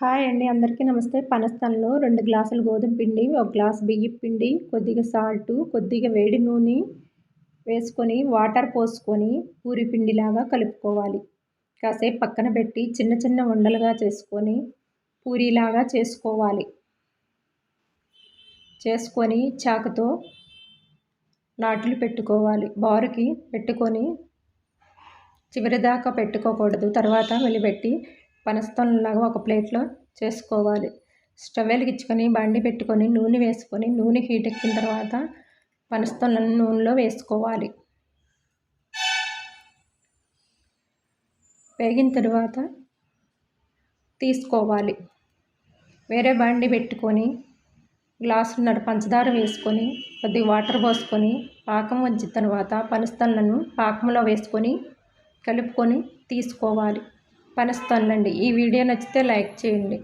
Hi అండి. అందరికీ నమస్తే. పనస్తన్లో రెండు గ్లాసులు గోధుమ పిండి ఒక గ్లాస్ బియ్యం పిండి కొద్దిగా సాల్టు కొద్దిగా వేడి నూనె వేసుకొని వాటర్ పోసుకొని పూరి పిండిలాగా కలుపుకోవాలి. కాసేపు పక్కన పెట్టి చిన్న చిన్న ఉండలుగా చేసుకొని పూరిలాగా చేసుకోవాలి. చేసుకొని చాకుతో నాట్లు పెట్టుకోవాలి. బారుకి పెట్టుకొని చివరిదాకా పెట్టుకోకూడదు. తర్వాత వెలిపెట్టి పనస్తలాగా ఒక ప్లేట్లో చేసుకోవాలి. స్టవ్ వెలిగించుకొని బండి పెట్టుకొని నూనె వేసుకొని నూనె హీట్ ఎక్కిన తర్వాత పనస్తలను నూనెలో వేసుకోవాలి. వేగిన తర్వాత తీసుకోవాలి. వేరే బండి పెట్టుకొని గ్లాసున్నర పంచదార వేసుకొని కొద్దిగా వాటర్ పోసుకొని పాకం వచ్చిన తర్వాత పనస్తలను పాకంలో వేసుకొని కలుపుకొని తీసుకోవాలి. పనిస్తుందండి ఈ వీడియో నచ్చితే లైక్ చేయండి.